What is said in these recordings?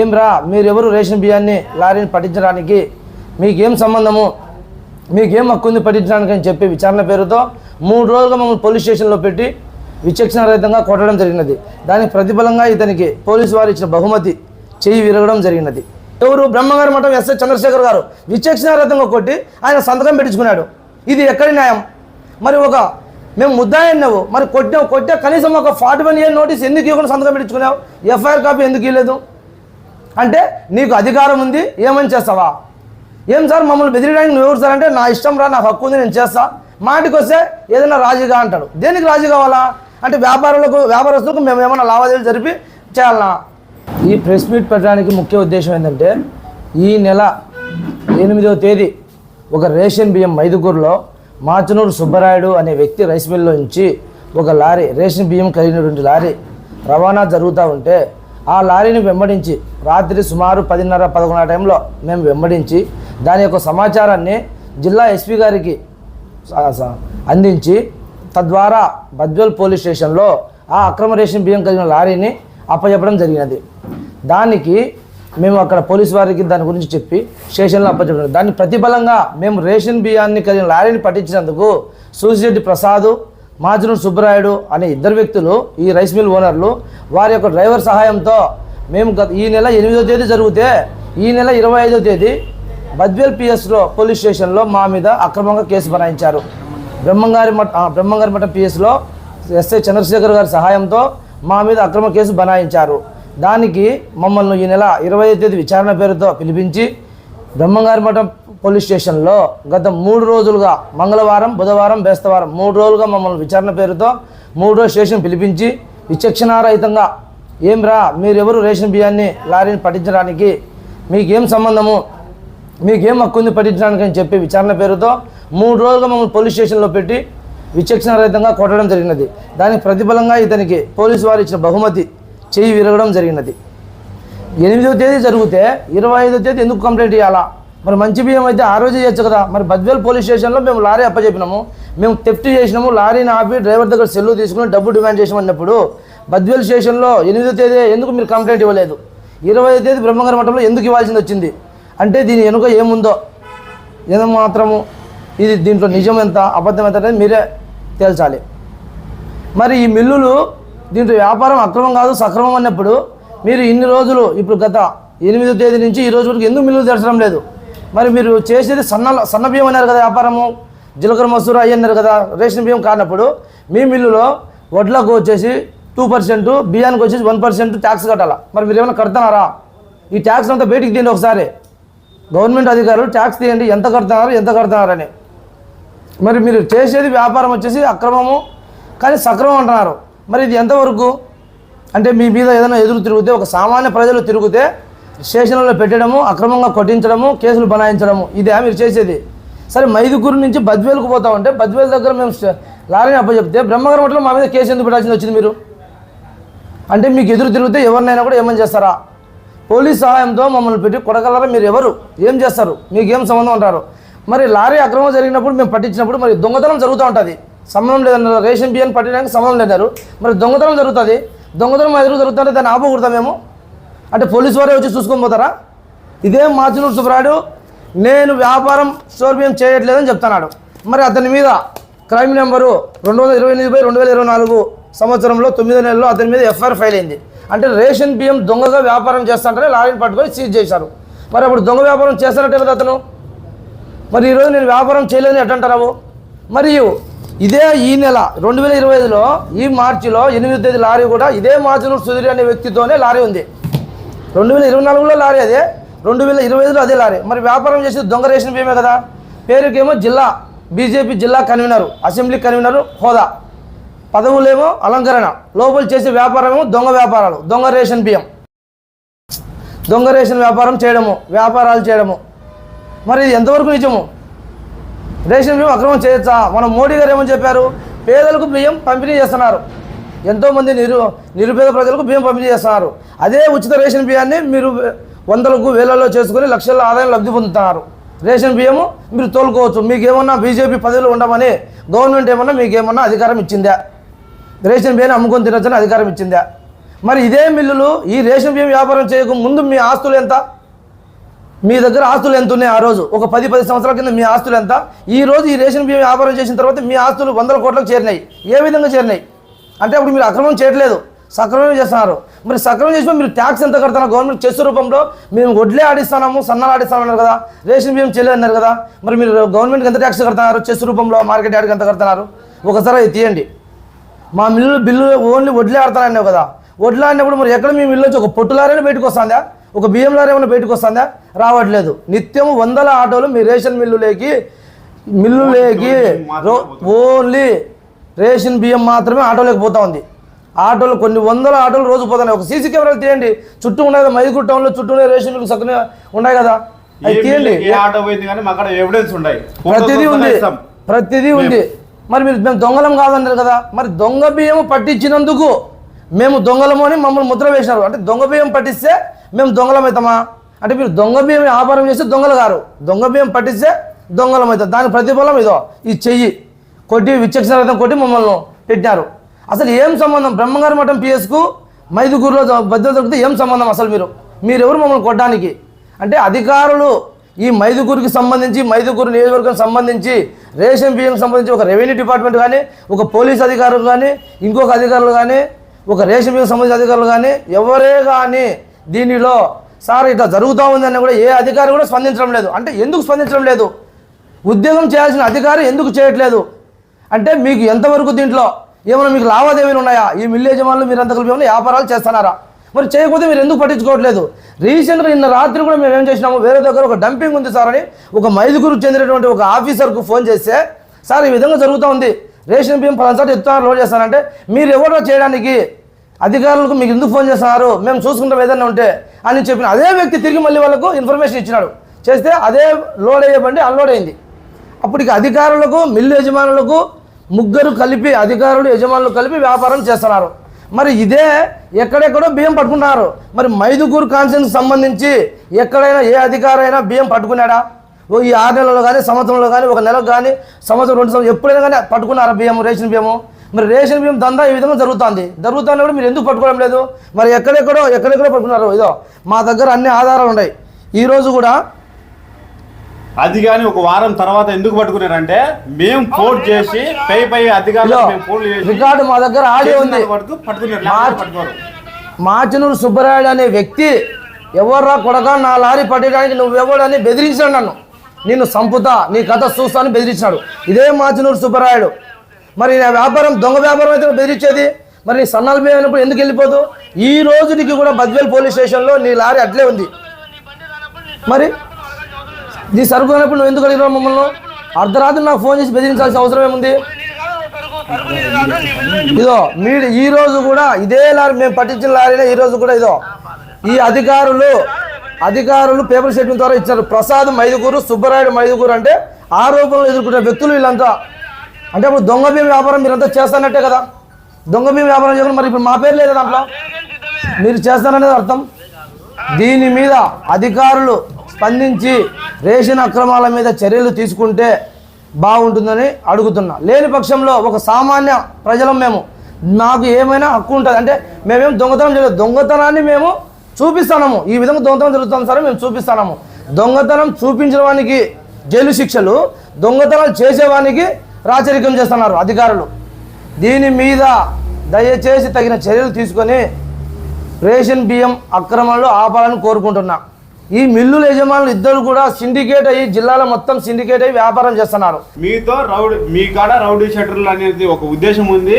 ఏం రా మీరెవరు రేషన్ బియ్యాన్ని లారీని పట్టించడానికి? మీకేం సంబంధము? మీకేం హక్కుంది పట్టించడానికి అని చెప్పి విచారణ పేరుతో మూడు రోజులుగా మమ్మల్ని పోలీస్ స్టేషన్లో పెట్టి విచక్షణ రహితంగా కొట్టడం జరిగినది. దానికి ప్రతిఫలంగా ఇతనికి పోలీసు వారు ఇచ్చిన బహుమతి చేయి విరగడం జరిగినది. ఎవరు? బ్రహ్మగారి మఠం ఎస్ఐ చంద్రశేఖర్ గారు. విచక్షణ రహితంగా కొట్టి ఆయన సంతకం పెట్టించుకున్నాడు. ఇది ఎక్కడి న్యాయం? మరి ఒక మేము ముద్దాయన్నావు. మరి కొట్టావు కొట్టే కనీసం ఒక ఫార్టీ వన్ ఇయర్ నోటీస్ ఎందుకు ఇవ్వకుండా సంతకం పెట్టించుకున్నావు? ఎఫ్ఐఆర్ కాపీ ఎందుకు ఇవ్వలేదు? అంటే నీకు అధికారం ఉంది ఏమని చేస్తావా? ఏం సార్ మమ్మల్ని బెదిరియడానికి నువ్వు ఎవరు సార్? అంటే నా ఇష్టం రా నాకు హక్కు ఉంది నేను చేస్తా. మాటికి వస్తే ఏదైనా రాజీగా అంటాడు. దేనికి రాజీ కావాలా? అంటే వ్యాపారులకు వ్యాపారస్తులకు మేము ఏమైనా లావాదేవీలు జరిపి చేయాలనా ఈ ప్రెస్ మీట్ పెట్టడానికి ముఖ్య ఉద్దేశం ఏంటంటే ఈ నెల ఎనిమిదవ తేదీ ఒక రేషన్ బియ్యం మైదుకూరులో మాచనూరు సుబ్బరాయుడు అనే వ్యక్తి రైస్ మిల్లో నుంచి ఒక లారీ రేషన్ బియ్యం కలిగినటువంటి లారీ రవాణా జరుగుతూ ఉంటే ఆ లారీని వెంబడించి రాత్రి సుమారు పదిన్నర పదకొండు టైంలో మేము వెంబడించి దాని యొక్క సమాచారాన్ని జిల్లా ఎస్పీ గారికి అందించి తద్వారా బద్వల్ పోలీస్ స్టేషన్లో ఆ అక్రమ రేషన్ బియ్యం కలిగిన లారీని అప్పచెప్పడం జరిగినది. దానికి మేము అక్కడ పోలీస్ వారికి దాని గురించి చెప్పి స్టేషన్లో అప్పచెప్పడం దాని ప్రతిఫలంగా మేము రేషన్ బియ్యాన్ని కలిగిన లారీని పట్టించినందుకు సూసిరెడ్డి ప్రసాద్ మాజను సుబ్బరాయుడు అనే ఇద్దరు వ్యక్తులు ఈ రైస్ మిల్ ఓనర్లు వారి యొక్క డ్రైవర్ సహాయంతో మేము గత ఈ నెల ఎనిమిదో తేదీ జరిగితే ఈ నెల ఇరవై ఐదో తేదీ బద్వేల్ పిఎస్లో పోలీస్ స్టేషన్లో మా మీద అక్రమంగా కేసు బనాయించారు. బ్రహ్మంగారి మఠ బ్రహ్మంగారి మఠం పిఎస్లో ఎస్ఐ చంద్రశేఖర్ గారి సహాయంతో మా మీద అక్రమ కేసు బనాయించారు. దానికి మమ్మల్ని ఈ నెల ఇరవై తేదీ విచారణ పేరుతో పిలిపించి బ్రహ్మంగారి మఠం పోలీస్ స్టేషన్లో గత మూడు రోజులుగా మంగళవారం బుధవారం బేస్తవారం మూడు రోజులుగా మమ్మల్ని విచారణ పేరుతో మూడు రోజు స్టేషన్ పిలిపించి విచక్షణారహితంగా ఏం రా మీరెవరు రేషన్ బియ్యాన్ని లారీని పట్టించడానికి? మీకేం సంబంధము? మీకేం హక్కుంది పట్టించడానికి? అని చెప్పి విచారణ పేరుతో మూడు రోజులుగా మమ్మల్ని పోలీస్ స్టేషన్లో పెట్టి విచక్షణారహితంగా కొట్టడం జరిగినది. దానికి ప్రతిఫలంగా ఇతనికి పోలీసు వారు ఇచ్చిన బహుమతి చేయి విరగడం జరిగినది. ఎనిమిదో తేదీ జరిగితే ఇరవై ఐదో తేదీ ఎందుకు కంప్లైంట్ ఇవ్వాలా మరి మంచి బియ్యం అయితే ఆ రోజే చేయొచ్చు కదా. మరి బద్వేల్ పోలీస్ స్టేషన్లో మేము లారీ అప్పచెప్పినాము. మేము థెఫ్ట్ చేసినాము లారీని ఆపి డ్రైవర్ దగ్గర సెల్లు తీసుకుని డబ్బు డిమాండ్ చేసామన్నప్పుడు బద్వేల్ స్టేషన్లో ఎనిమిదో తేదీ ఎందుకు మీరు కంప్లైంట్ ఇవ్వలేదు? ఇరవై తేదీ బ్రహ్మంగారి మఠంలో ఎందుకు ఇవ్వాల్సింది వచ్చింది? అంటే దీని వెనుక ఏముందో? ఏదో మాత్రము ఇది దీంట్లో నిజం ఎంత అబద్ధం ఎంత అనేది మీరే తేల్చాలి. మరి ఈ మిల్లులు దీంట్లో వ్యాపారం అక్రమం కాదు సక్రమం అన్నప్పుడు మీరు ఇన్ని రోజులు ఇప్పుడు గత ఎనిమిదో తేదీ నుంచి ఈ రోజు వరకు ఎందుకు మిల్లులు తెరచడం లేదు? మరి మీరు చేసేది సన్న సన్న బియ్యం అన్నారు కదా వ్యాపారము జీలకర్ర మసూరు అయ్యి అన్నారు కదా రేషన్ బియ్యం కానప్పుడు మీ మిల్లులో వడ్లకు వచ్చేసి టూ పర్సెంట్ బియ్యానికి వచ్చేసి వన్ పర్సెంట్ ట్యాక్స్ కట్టాలా? మరి మీరు ఏమైనా కడుతున్నారా? ఈ ట్యాక్స్ అంతా బయటికి తీయండి ఒకసారి. గవర్నమెంట్ అధికారులు ట్యాక్స్ తీయండి ఎంత కడుతున్నారు ఎంత కడుతున్నారని. మరి మీరు చేసేది వ్యాపారం వచ్చేసి అక్రమము కానీ సక్రమం అంటున్నారు. మరి ఇది ఎంతవరకు? అంటే మీ మీద ఏదైనా ఎదురు తిరిగితే ఒక సామాన్య ప్రజలు తిరిగితే స్టేషన్లో పెట్టడము అక్రమంగా కొట్టించడము కేసులు బనాయించడము ఇదే మీరు చేసేది. సరే మైదుగురు నుంచి బద్వేలుకు పోతా ఉంటే బద్వేలు దగ్గర మేము లారీని అప్పచెప్తే బ్రహ్మగారి మఠంలో మా మీద కేసు ఎందుకు పెట్టాల్సింది వచ్చింది మీరు? అంటే మీకు ఎదురు తిరిగితే ఎవరినైనా కూడా ఏమని చేస్తారా? పోలీస్ సహాయంతో మమ్మల్ని పెట్టి కొడగలరా మీరు ఎవరు? ఏం చేస్తారు? మీకు ఏం సంబంధం అంటారు? మరి లారీ అక్రమం జరిగినప్పుడు మేము పట్టించినప్పుడు మరి దొంగతనం జరుగుతూ ఉంటుంది. సంబంధం లేదన్నారు. రేషన్ బియ్యం పట్టడానికి సంబంధం లేదన్నారు. మరి దొంగతనం జరుగుతుంది. దొంగతనం ఎదురు జరుగుతుంటే దాన్ని ఆపకూడదా మేము? అంటే పోలీసు వారే వచ్చి చూసుకొని పోతారా? ఇదేం మార్చినూరు సుబ్రాయుడు నేను వ్యాపారం స్టోర్ చేయట్లేదని చెప్తున్నాడు. మరి అతని మీద క్రైమ్ నెంబరు రెండు వందల ఇరవై ఎనిమిది బై రెండు వేల ఇరవై నాలుగు సంవత్సరంలో తొమ్మిదో నెలలో అతని మీద ఎఫ్ఐఆర్ ఫైల్ అయింది. అంటే రేషన్ బియ్యం దొంగగా వ్యాపారం చేస్తాంటే లారీని పట్టుకొని సీజ్ చేశారు. మరి అప్పుడు దొంగ వ్యాపారం చేస్తారంటే కదా అతను? మరి ఈరోజు నేను వ్యాపారం చేయలేదని ఎట్టంటారావు మరియు ఇదే ఈ నెల రెండు వేల ఇరవై ఐదులో ఈ మార్చిలో ఎనిమిది తేదీ లారీ కూడా ఇదే మార్చినూరు సుధీర్ అనే వ్యక్తితోనే లారీ ఉంది. రెండు వేల ఇరవై నాలుగులో లారీ అదే. రెండు వేల ఇరవై ఐదులో అదే లారీ. మరి వ్యాపారం చేసేది దొంగ రేషన్ బియ్యమే కదా. పేరుకేమో జిల్లా బీజేపీ జిల్లా కన్వీనరు అసెంబ్లీ కన్వీనరు హోదా. పదవులేమో అలంకరణ. లోపల చేసే వ్యాపారమేమో దొంగ వ్యాపారాలు దొంగ రేషన్ బియ్యం. దొంగ రేషన్ వ్యాపారం చేయడము వ్యాపారాలు చేయడము. మరి ఇది ఎంతవరకు నిజము? రేషన్ బియ్యం అక్రమం చేయొచ్చా? మన మోడీ గారు ఏమని చెప్పారు? పేదలకు బియ్యం పంపిణీ చేస్తున్నారు. ఎంతోమంది నిరు నిరుపేద ప్రజలకు బియ్యం పంపిణీ చేస్తున్నారు అదే ఉచిత రేషన్ బియ్యాన్ని మీరు వందలకు వేలలో చేసుకుని లక్షల ఆదాయం లబ్ధి పొందుతున్నారు రేషన్ బియ్యము మీరు తోలుకోవచ్చు. మీకేమన్నా బీజేపీ పదవిలో ఉండమని గవర్నమెంట్ ఏమన్నా మీకు ఏమన్నా అధికారం ఇచ్చిందా? రేషన్ బియ్యాన్ని అమ్ముకొని తినొచ్చని అధికారం ఇచ్చిందా? మరి ఇదే మిల్లులు ఈ రేషన్ బియ్యం వ్యాపారం చేయక ముందు మీ ఆస్తులు ఎంత? మీ దగ్గర ఆస్తులు ఎంత ఉన్నాయి ఆ రోజు? ఒక పది పది సంవత్సరాల కింద మీ ఆస్తులు ఎంత? ఈ రోజు ఈ రేషన్ బియ్యం వ్యాపారం చేసిన తర్వాత మీ ఆస్తులు వందల కోట్లకు చేరినాయి. ఏ విధంగా చేరినాయి? అంటే అప్పుడు మీరు అక్రమం చేయట్లేదు. సక్రమం చేస్తున్నారు. మరి సక్రమం చేసినా మీరు ట్యాక్స్ ఎంత కడతారు గవర్నమెంట్ చెస్ రూపంలో మేము వడ్లే ఆడిస్తున్నాము సన్నాలు ఆడిస్తామన్నారు కదా. రేషన్ బియ్యం చెల్లి కదా. మరి మీరు గవర్నమెంట్కి ఎంత ట్యాక్స్ కడుతున్నారు చెస్ రూపంలో మార్కెట్ యార్డ్కి ఎంత కడుతున్నారు ఒకసారి అది తీయండి. మా మిల్లు బిల్లు ఓన్లీ వడ్లే ఆడతానన్నావు కదా. వడ్లు ఆడినప్పుడు మరి ఎక్కడ మీ మిల్లు వచ్చి ఒక పొట్టులారైనా బయటకు వస్తుందా? ఒక బియ్యం లారేమైనా ఏమైనా బయటకు వస్తుందా? రావట్లేదు. నిత్యం వందల ఆటోలు మీ రేషన్ మిల్లులేకి మిల్లులేకి రో- ఓన్లీ రేషన్ బియ్యం మాత్రమే ఆటోలోకి పోతా ఉంది. ఆటోలు కొన్ని వందల ఆటోలు రోజు పోతున్నాయి. ఒక సీసీ కెమెరాలు తీయండి. చుట్టూ ఉన్నాయి కదా మైదుగురు టౌన్లో చుట్టూ ఉండే రేషన్ మిల్లు సక్కగా ఉన్నాయి కదా. అవి తీయండి. ఉన్నాయి. ప్రతిదీ ఉంది. ప్రతిదీ ఉంది. మరి మీరు మేము దొంగలం కాదన్నారు కదా. మరి దొంగ బియ్యం పట్టించినందుకు మేము దొంగలము అని మమ్మల్ని ముద్ర వేసినారు. అంటే దొంగ బియ్యం పట్టిస్తే మేము దొంగలం అవుతామా అంటే మీరు దొంగ బియ్యం వ్యాపారం చేస్తే దొంగలు గారు. దొంగ బియ్యం పట్టిస్తే దొంగలం అవుతారు దాని ప్రతిఫలం ఇదో ఈ చెయ్యి. కొట్టి విచక్షణ కొట్టి మమ్మల్ని పెట్టినారు. అసలు ఏం సంబంధం? బ్రహ్మగారి మఠం పిఎస్కు మైదుగూరులో భద్రత దొరికితే ఏం సంబంధం అసలు మీరు? మీరెవరు మమ్మల్ని కొట్టడానికి? అంటే అధికారులు ఈ మైదుగూరుకి సంబంధించి మైదుగూరు నియోజకవర్గానికి సంబంధించి రేషన్ బియ్యంకి సంబంధించి ఒక రెవెన్యూ డిపార్ట్మెంట్ కానీ ఒక పోలీస్ అధికారులు కానీ ఇంకొక అధికారులు కానీ ఒక రేషన్ బియ్యం సంబంధించిన అధికారులు కానీ ఎవరే కానీ దీనిలో సార్ ఇట్లా జరుగుతూ ఉందని కూడా ఏ అధికారి కూడా స్పందించడం లేదు. అంటే ఎందుకు స్పందించడం లేదు? ఉద్యోగం చేయాల్సిన అధికారి ఎందుకు చేయట్లేదు? అంటే మీకు ఎంతవరకు దీంట్లో ఏమైనా మీకు లావాదేవీలు ఉన్నాయా? ఈ మిల్లు యజమానులు మీరు అంత కలిపి ఏమైనా వ్యాపారాలు చేస్తున్నారా మరి చేయకపోతే మీరు ఎందుకు పట్టించుకోవట్లేదు? రీసెంట్గా నిన్న రాత్రి కూడా మేము ఏం చేసినాము? వేరే దగ్గర ఒక డంపింగ్ ఉంది సార్ అని ఒక మైదుగురు చెందినటువంటి ఒక ఆఫీసర్కు ఫోన్ చేస్తే సార్ ఈ విధంగా జరుగుతూ ఉంది. రేషన్ బియ్యం పలానా ఎత్తున్నారు లోడ్ చేస్తానంటే మీరు ఎవరో చేయడానికి అధికారులకు మీకు ఎందుకు ఫోన్ చేస్తున్నారు? మేము చూసుకుంటాం ఏదైనా ఉంటే అని చెప్పిన అదే వ్యక్తి తిరిగి మళ్ళీ వాళ్ళకు ఇన్ఫర్మేషన్ ఇచ్చినాడు. చేస్తే అదే లోడ్ అయ్యే బండి అన్లోడ్ అయింది. అప్పటికి అధికారులకు మిల్లు యజమానులకు ముగ్గురు కలిపి అధికారులు యజమానులు కలిపి వ్యాపారం చేస్తున్నారు. మరి ఇదే ఎక్కడెక్కడో బియ్యం పట్టుకున్నారు మరి మైదుగూరు కాన్సెన్స్ సంబంధించి ఎక్కడైనా ఏ అధికారైనా బియ్యం పట్టుకున్నాడా? ఓ ఈ ఆరు నెలల్లో కానీ సంవత్సరంలో కానీ ఒక నెలకు కానీ సంవత్సరం రెండు సంవత్సరం ఎప్పుడైనా కానీ పట్టుకున్నారా బియ్యం రేషన్ బియ్యము? మరి రేషన్ బియ్యం దందా ఈ విధంగా జరుగుతుంది. జరుగుతుంది కూడా మీరు ఎందుకు పట్టుకోవడం లేదు? మరి ఎక్కడెక్కడో ఎక్కడెక్కడో పట్టుకున్నారు. ఇదో మా దగ్గర అన్ని ఆధారాలు ఉన్నాయి. ఈరోజు కూడా అది కానీ ఒక వారం తర్వాత ఎందుకు పట్టుకున్నారంటే మేము ఫోన్ చేసి పై పై అధికారులు మేము రికార్డు మా దగ్గర ఆడియో ఉంది. పట్టుకున్నారు మాచనూరు సుబ్బరాయుడు అనే వ్యక్తి ఎవర్రా కొడక నా లారీ పట్టడానికి నువ్వెవడని బెదిరించాడు నన్ను. నిన్ను సంపుతా నీ కథ చూస్తాను బెదిరించాడు. ఇదే మాచనూరు సుబ్బరాయుడు. మరి నా వ్యాపారం దొంగ వ్యాపారం అయితే బెదిరించేది? మరి నీ సన్నాలు అయినప్పుడు ఎందుకు వెళ్ళిపోదు? ఈ రోజునికి కూడా బద్వేల్ పోలీస్ స్టేషన్లో నీ లారీ అట్లే ఉంది. మరి నీ సరుకు అయినప్పుడు నువ్వు ఎందుకు అడిగినావు మమ్మల్ని? అర్ధరాత్రి నాకు ఫోన్ చేసి బెదిరించాల్సిన అవసరం ఏముంది? ఇదో మీరు ఈ రోజు కూడా ఇదే లారీ మేము పట్టించిన లారీనే ఈ రోజు కూడా ఇదో. ఈ అధికారులు అధికారులు పేపర్ స్టేట్మెంట్ ద్వారా ఇచ్చారు. ప్రసాద్ మైదుగురు సుబ్బరాయుడు మైదుగురు అంటే ఆరోపణలు ఎదుర్కొనే వ్యక్తులు వీళ్ళంతా. అంటే ఇప్పుడు దొంగ భీమ వ్యాపారం మీరంతా చేస్తానట్టే కదా? దొంగ భీమ వ్యాపారం చేయకుండా మరి ఇప్పుడు మా పేరు లేదా దాంట్లో? మీరు చేస్తారనేది అర్థం? దీని మీద అధికారులు స్పందించి రేషన్ అక్రమాల మీద చర్యలు తీసుకుంటే బాగుంటుందని అడుగుతున్నా. లేని పక్షంలో ఒక సామాన్య ప్రజలం మేము. నాకు ఏమైనా హక్కు ఉంటుంది. అంటే మేమేం దొంగతనం చేయలేదు. దొంగతనాన్ని మేము చూపిస్తాము ఈ విధంగా దొంగతనం జరుగుతుంది సరే మేము చూపిస్తాము దొంగతనం చూపించిన వానికి జైలు శిక్షలు దొంగతనాలు చేసేవానికి రాచరికం చేస్తున్నారు అధికారులు. దీని మీద దయచేసి తగిన చర్యలు తీసుకొని రేషన్ బియ్యం అక్రమంలో ఆపాలని కోరుకుంటున్నా. ఈ మిల్లుల యజమానులు ఇద్దరు కూడా సిండికేట్ అయ్యి జిల్లాలో మొత్తం సిండికేట్ అయ్యి వ్యాపారం చేస్తున్నారు. మీతో రౌడీ మీ కాడ రౌడీ షటర్లు అనేది ఒక ఉద్దేశం ఉంది.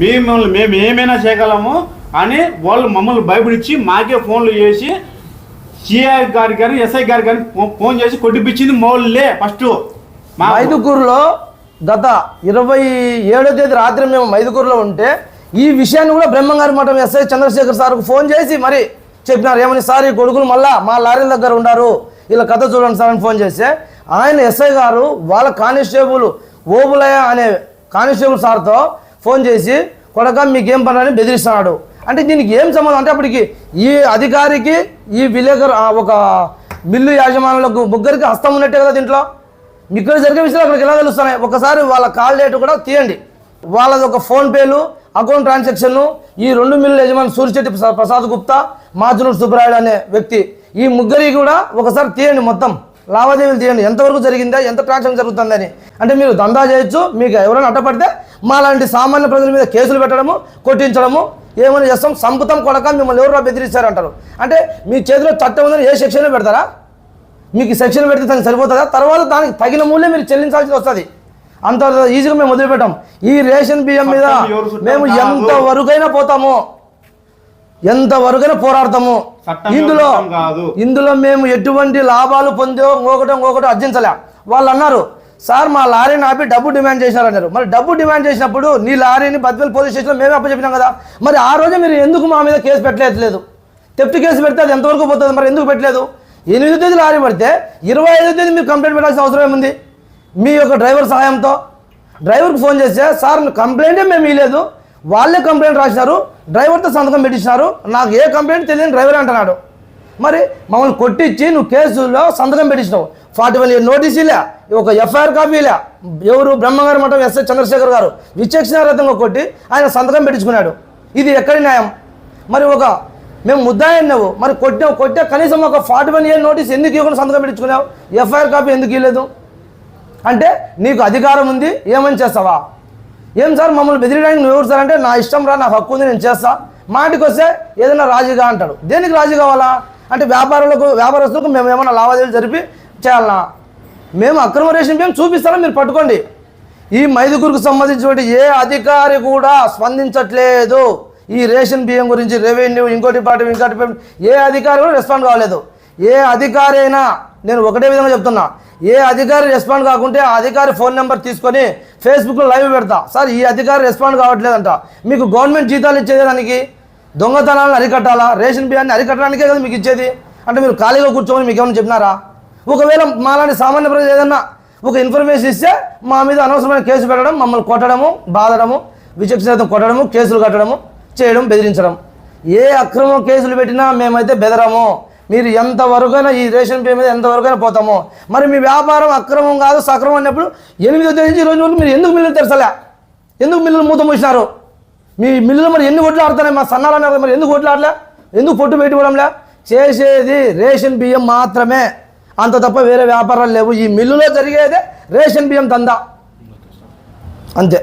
మిమ్మల్ని మేము ఏమైనా చేయగలము అని వాళ్ళు మమ్మల్ని భయపడిచ్చి మాకే ఫోన్లు చేసి సిఐ గారికి కానీ ఎస్ఐ గారికి కానీ ఫోన్ చేసి కొట్టిపించింది మోళ్ళే ఫస్ట్. మా మైదుకూరులో గత ఇరవై ఏడో తేదీ రాత్రి మేము మైదుకూరులో ఉంటే ఈ విషయాన్ని కూడా బ్రహ్మంగారి మఠం ఎస్ఐ చంద్రశేఖర్ సార్కు ఫోన్ చేసి మరి చెప్పినారు. ఏమని? సార్ ఈ కొడుకులు మళ్ళా మా లారీల దగ్గర ఉన్నారు ఇలా కథ చూడండి సార్ అని ఫోన్ చేస్తే ఆయన ఎస్ఐ గారు వాళ్ళ కానిస్టేబుల్ ఓబులయ్య అనే కానిస్టేబుల్ సార్తో ఫోన్ చేసి కొడక మీకేం పని అని బెదిరిస్తున్నాడు. అంటే దీనికి ఏం సంబంధం? అంటే అప్పటికి ఈ అధికారికి ఈ విలేకరు ఒక మిల్లు యాజమానులకు ముగ్గురికి హస్తం ఉన్నట్టే కదా దీంట్లో? ఇక్కడ జరిగే విషయాలు అక్కడికి ఎలా తెలుస్తున్నాయి? ఒకసారి వాళ్ళ కాల్ డేట్ కూడా తీయండి. వాళ్ళది ఒక ఫోన్పేలు అకౌంట్ ట్రాన్సాక్షన్ ఈ రెండు మిల్లుల యజమాని సూర్యశెట్టి ప్రసా- ప్రసాద్ గుప్తా మాజునూరు సుబ్బరాయుడు అనే వ్యక్తి. ఈ ముగ్గురికి కూడా ఒకసారి తీయండి మొత్తం. లావాదేవీలు తీయండి. ఎంతవరకు జరిగిందా ఎంత ట్రాన్సాక్షన్ జరుగుతుందని. అంటే మీరు దందా చేయొచ్చు మీకు ఎవరైనా అడ్డపడితే మాలాంటి సామాన్య ప్రజల మీద కేసులు పెట్టడము కొట్టించడము ఏమైనా చేస్తాం సంపుతం కొడక మిమ్మల్ని ఎవరు బెదిరిస్తారంటారు? అంటే మీ చేతిలో చట్టం ఉందని ఏ సెక్షన్లో పెడతారా? మీకు సెక్షన్ పెడితే దానికి సరిపోతుందా? తర్వాత దానికి తగిన మూల్యం మీరు చెల్లించాల్సి వస్తుంది. అంత ఈజీగా మేము వదిలిపెట్టాం. ఈ రేషన్ బియ్యం మీద మేము. ఎంత వరకైనా పోతాము. ఎంత వరకైనా పోరాడతాము. ఇందులో. ఇందులో మేము ఎటువంటి లాభాలు పొందో ఇంకొకటి ఇంకొకటి అర్జించలే. వాళ్ళు అన్నారు సార్ మా లారీని ఆపి డబ్బు డిమాండ్ చేశారు అన్నారు మరి డబ్బు డిమాండ్ చేసినప్పుడు నీ లారీని బద్వేల్ పోలీస్ స్టేషన్లో మేమే అప్పచెప్పినాం కదా. మరి ఆ రోజే మీరు ఎందుకు మా మీద కేసు పెట్టలేదు? తెఫ్ట్ కేసు పెడితే అది ఎంతవరకు పోతుంది? మరి ఎందుకు పెట్టలేదు? ఎనిమిది తేదీ లారీ పడితే ఇరవై ఐదో తేదీ మీరు కంప్లైంట్ పెట్టాల్సిన అవసరం ఏముంది? మీ యొక్క డ్రైవర్ సహాయంతో. డ్రైవర్కి ఫోన్ చేస్తే సార్ కంప్లైంటే మేము ఇవ్వలేదు వాళ్ళే కంప్లైంట్ రాసినారు. డ్రైవర్తో సంతకం పెట్టించినారు. నాకు ఏ కంప్లైంట్ తెలియని డ్రైవర్ అంటున్నాడు. మరి మమ్మల్ని కొట్టించి నువ్వు కేసులో సంతకం పెట్టించినావు. ఫార్టీ వన్ నోటీస్ ఇలా ఒక ఎఫ్ఐఆర్ కాపీలే ఎవరు? బ్రహ్మగారి మఠం ఎస్ఐ చంద్రశేఖర్ గారు. విచక్షణారహితంగా కొట్టి ఆయన సంతకం పెట్టించుకున్నాడు. ఇది ఎక్కడి న్యాయం? మరి ఒక మేము ముద్దాయన్నావు. మరి కొట్టావు కొట్టే కనీసం ఒక ఫార్టీ వన్ ఇయర్ నోటీస్ ఎందుకు ఇవ్వకుండా సంతకం పెట్టించుకున్నావు? ఎఫ్ఐఆర్ కాపీ ఎందుకు ఇవ్వలేదు అంటే నీకు అధికారం ఉంది ఏమని చేస్తావా? ఏం సార్ మమ్మల్ని బెదిరియడానికి నువ్వు ఎవరు సార్? అంటే నా ఇష్టం రా నాకు హక్కు ఉంది నేను చేస్తా. మాటికి వస్తే ఏదైనా రాజీగా అంటాడు. దేనికి రాజీ కావాలా? అంటే వ్యాపారులకు వ్యాపారస్తులకు మేము ఏమైనా లావాదేవీలు జరిపి చేయాలనా మేము అక్రమ రేషన్ బియ్యం చూపిస్తారా? మీరు పట్టుకోండి. ఈ మైదుగురికి సంబంధించినటువంటి ఏ అధికారి కూడా స్పందించట్లేదు. ఈ రేషన్ బియ్యం గురించి రెవెన్యూ ఇంకో డిపార్ట్మెంట్ ఇంకో డిపార్ట్మెంట్ ఏ అధికారి కూడా రెస్పాండ్ కావలేదు ఏ అధికారి అయినా నేను ఒకటే విధంగా చెప్తున్నా ఏ అధికారి రెస్పాండ్ కాకుంటే ఆ అధికారి ఫోన్ నెంబర్ తీసుకొని ఫేస్బుక్లో లైవ్ పెడతా. సార్ ఈ అధికారి రెస్పాండ్ కావట్లేదంట. మీకు గవర్నమెంట్ జీతాలు ఇచ్చేదానికి దొంగతనాలను అరికట్టాలా? రేషన్ బియ్యాన్ని అరికట్టడానికే కదా మీకు ఇచ్చేది? అంటే మీరు ఖాళీగా కూర్చోమని మీకు ఏమైనా చెప్పినారా? ఒకవేళ మాలాంటి సామాన్య ప్రజలు ఏదన్నా ఒక ఇన్ఫర్మేషన్ ఇస్తే మా మీద అనవసరమైన కేసు పెట్టడం మమ్మల్ని కొట్టడము బాధడము విచక్షణతో కొట్టడము కేసులు కట్టడము చేయడం బెదిరించడం. ఏ అక్రమ కేసులు పెట్టినా మేమైతే బెదరము. మీరు ఎంతవరకైనా ఈ రేషన్ పే మీద ఎంతవరకైనా పోతామో. మరి మీ వ్యాపారం అక్రమం కాదు సక్రమం అన్నప్పుడు ఎనిమిదో తేదీ నుంచి రోజు వరకు మీరు ఎందుకు మిల్లులు తెరచలే ఎందుకు మిల్లులు మూత మూసినారు? మీ మిల్లులు మరి ఎన్ని ఓట్లు ఆడుతున్నాయి? మా సన్నాలు మరి ఎందుకు ఓట్లు ఆడలే? ఎందుకు పొట్టు పెట్టుకోవడంలే? చేసేది రేషన్ బియ్యం మాత్రమే. అంత తప్ప వేరే వ్యాపారాలు లేవు. ఈ మిల్లులో జరిగేదే రేషన్ బియ్యం దందా. అంతే.